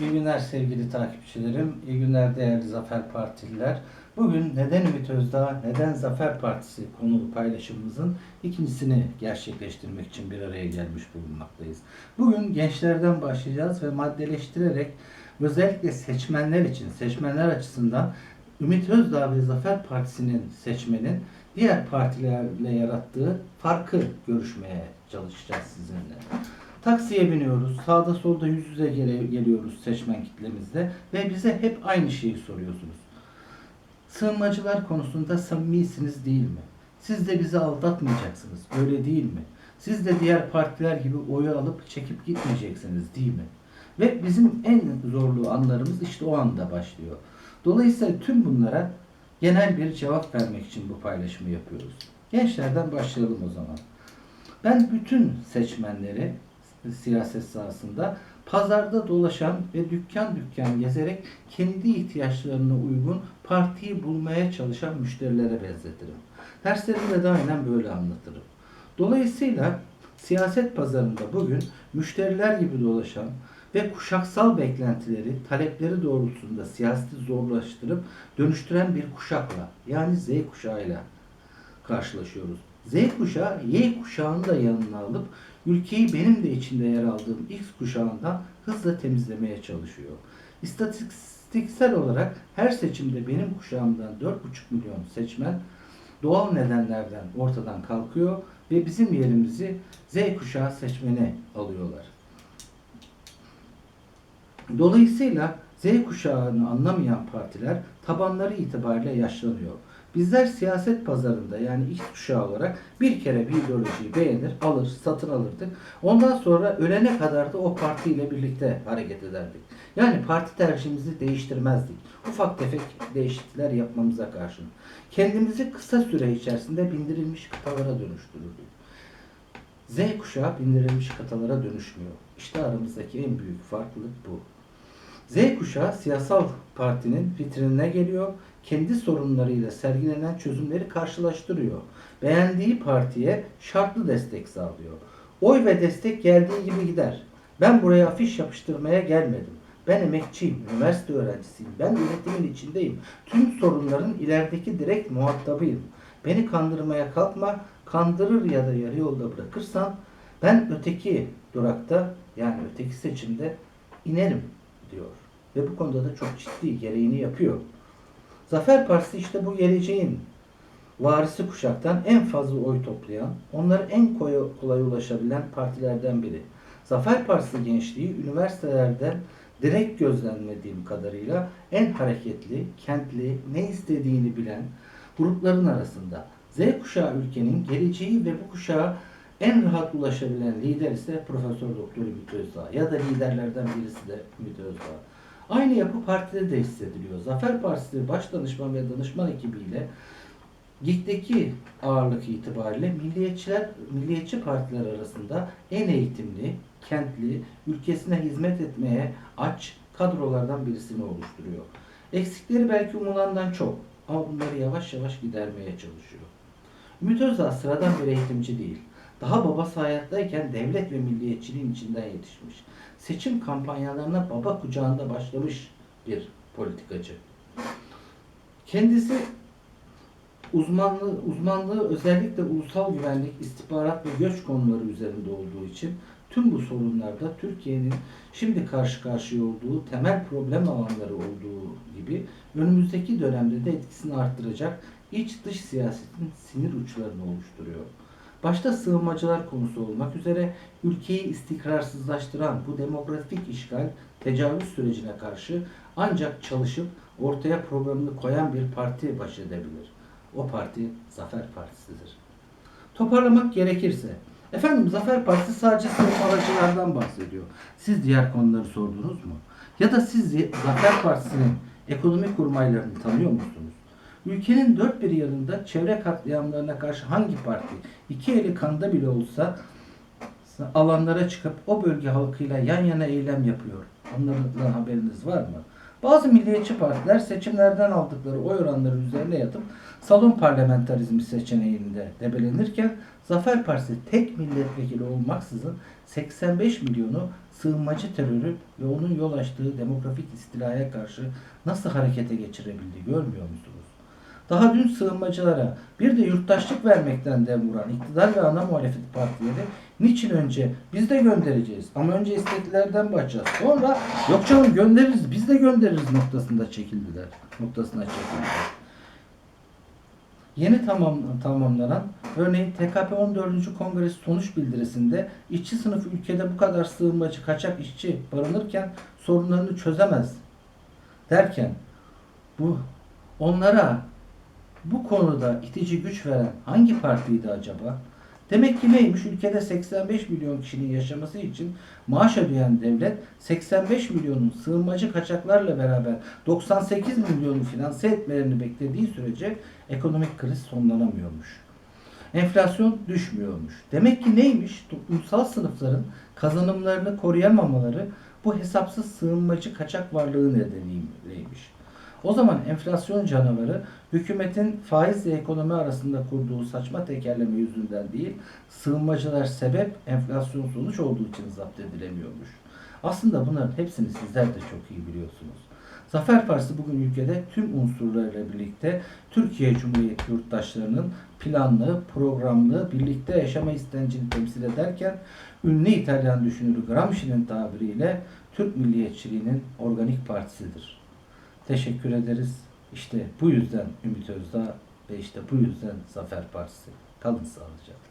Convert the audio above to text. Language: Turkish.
İyi günler sevgili takipçilerim, iyi günler değerli Zafer Partililer. Bugün neden Ümit Özdağ, neden Zafer Partisi konulu paylaşımımızın ikincisini gerçekleştirmek için bir araya gelmiş bulunmaktayız. Bugün gençlerden başlayacağız ve maddeleştirerek özellikle seçmenler için, seçmenler açısından Ümit Özdağ ve Zafer Partisi'nin seçmenin diğer partilerle yarattığı farkı görüşmeye çalışacağız sizinle. Taksiye biniyoruz, sağda solda yüz yüze geliyoruz seçmen kitlemizde ve bize hep aynı şeyi soruyorsunuz. Sığınmacılar konusunda samimisiniz değil mi? Siz de bizi aldatmayacaksınız, öyle değil mi? Siz de diğer partiler gibi oyu alıp çekip gitmeyeceksiniz değil mi? Ve bizim en zorlu anlarımız işte o anda başlıyor. Dolayısıyla tüm bunlara genel bir cevap vermek için bu paylaşımı yapıyoruz. Gençlerden başlayalım o zaman. Ben bütün seçmenleri siyaset sahasında pazarda dolaşan ve dükkan dükkan gezerek kendi ihtiyaçlarına uygun partiyi bulmaya çalışan müşterilere benzetirim. Derslerimde de aynen böyle anlatırım. Dolayısıyla siyaset pazarında bugün müşteriler gibi dolaşan ve kuşaksal beklentileri, talepleri doğrultusunda siyaseti zorlaştırıp dönüştüren bir kuşakla yani Z kuşağıyla karşılaşıyoruz. Z kuşağı Y kuşağını da yanına alıp ülkeyi benim de içinde yer aldığım X kuşağından hızla temizlemeye çalışıyor. İstatistiksel olarak her seçimde benim kuşağımdan 4,5 milyon seçmen doğal nedenlerden ortadan kalkıyor ve bizim yerimizi Z kuşağı seçmeni alıyorlar. Dolayısıyla Z kuşağını anlamayan partiler tabanları itibariyle yaşlanıyor. Bizler siyaset pazarında yani X kuşağı olarak bir kere bir ideolojiyi beğenir, alır, satın alırdık. Ondan sonra ölene kadar da o partiyle birlikte hareket ederdik. Yani parti tercihimizi değiştirmezdik. Ufak tefek değişiklikler yapmamıza karşın. Kendimizi kısa süre içerisinde bindirilmiş kıtalara dönüştürürdük. Z kuşağı bindirilmiş kıtalara dönüşmüyor. İşte aramızdaki en büyük farklılık bu. Z kuşağı siyasal partinin vitrinine geliyor, kendi sorunlarıyla sergilenen çözümleri karşılaştırıyor. Beğendiği partiye şartlı destek sağlıyor. Oy ve destek geldiği gibi gider. Ben buraya afiş yapıştırmaya gelmedim. Ben emekçiyim, üniversite öğrencisiyim. Ben üretimin içindeyim. Tüm sorunların ilerideki direkt muhatabıyım. Beni kandırmaya kalkma, kandırır ya da yarı yolda bırakırsan ben öteki durakta yani öteki seçimde inerim diyor. Ve bu konuda da çok ciddi gereğini yapıyor. Zafer Partisi işte bu geleceğin varisi kuşaktan en fazla oy toplayan, onlara en kolay, ulaşabilen partilerden biri. Zafer Partisi gençliği üniversitelerden direkt gözlemlediğim kadarıyla en hareketli, kentli, ne istediğini bilen grupların arasında. Z kuşağı ülkenin geleceği ve bu kuşağa en rahat ulaşabilen lider ise Profesör Doktor Ümit Özdağ ya da liderlerden birisi de Ümit Özdağ. Aynı yapı partide de hissediliyor. Zafer Partisi baş danışman ve danışman ekibiyle ligdeki ağırlık itibariyle milliyetçiler, milliyetçi partiler arasında en eğitimli, kentli, ülkesine hizmet etmeye aç kadrolardan birisini oluşturuyor. Eksikleri belki umulandan çok ama bunları yavaş yavaş gidermeye çalışıyor. Ümit Özdağ sıradan bir eğitimci değil. Daha babası hayattayken devlet ve milliyetçiliğin içinden yetişmiş. Seçim kampanyalarına baba kucağında başlamış bir politikacı. Kendisi uzmanlığı, uzmanlığı özellikle ulusal güvenlik, istihbarat ve göç konuları üzerinde olduğu için tüm bu sorunlarda Türkiye'nin şimdi karşı karşıya olduğu temel problem alanları olduğu gibi önümüzdeki dönemde de etkisini arttıracak iç dış siyasetin sinir uçlarını oluşturuyor. Başta sığınmacılar konusu olmak üzere ülkeyi istikrarsızlaştıran bu demografik işgal, tecavüz sürecine karşı ancak çalışıp ortaya programını koyan bir parti baş edebilir. O parti Zafer Partisi'dir. Toparlamak gerekirse, efendim Zafer Partisi sadece sığınmacılardan bahsediyor. Siz diğer konuları sordunuz mu? Ya da siz Zafer Partisi'nin ekonomik kurmaylarını tanıyor musunuz? Ülkenin dört bir yanında çevre katliamlarına karşı hangi parti iki eli kanda bile olsa alanlara çıkıp o bölge halkıyla yan yana eylem yapıyor? Onlardan haberiniz var mı? Bazı milliyetçi partiler seçimlerden aldıkları oy oranları üzerine yatıp salon parlamentarizmi seçeneğinde debelenirken Zafer Partisi tek milletvekili olmaksızın 85 milyonu sığınmacı terörü ve onun yol açtığı demografik istilaya karşı nasıl harekete geçirebildi görmüyor musunuz? Daha dün sığınmacılara bir de yurttaşlık vermekten dem vuran iktidar ve ana muhalefet partileri niçin önce biz de göndereceğiz ama önce isteklilerden başlayacağız. Sonra yok canım göndeririz biz de göndeririz noktasında çekildiler. Noktasına çekildiler. Yeni tamam, tamamlanan örneğin TKP 14. Kongresi sonuç bildirisinde işçi sınıfı ülkede bu kadar sığınmacı kaçak işçi barınırken sorunlarını çözemez derken bu onlara bu konuda itici güç veren hangi partiydi acaba? Demek ki neymiş? Ülkede 85 milyon kişinin yaşaması için maaş ödeyen devlet 85 milyonun sığınmacı kaçaklarla beraber 98 milyonu finanse etmelerini beklediği sürece ekonomik kriz sonlanamıyormuş. Enflasyon düşmüyormuş. Demek ki neymiş? Toplumsal sınıfların kazanımlarını koruyamamaları bu hesapsız sığınmacı kaçak varlığı nedeniyleymiş. O zaman enflasyon canavarı hükümetin faizle ekonomi arasında kurduğu saçma tekerleme yüzünden değil, sığınmacılar sebep, enflasyon sonuç olduğu için zapt edilemiyormuş. Aslında bunların hepsini sizler de çok iyi biliyorsunuz. Zafer Partisi bugün ülkede tüm unsurlarıyla birlikte Türkiye Cumhuriyeti yurttaşlarının planlı, programlı, birlikte yaşama istencini temsil ederken ünlü İtalyan düşünürü Gramsci'nin tabiriyle Türk milliyetçiliğinin organik partisidir. Teşekkür ederiz. İşte bu yüzden Ümit Özdağ ve işte bu yüzden Zafer Partisi. Kalın sağlıcakla.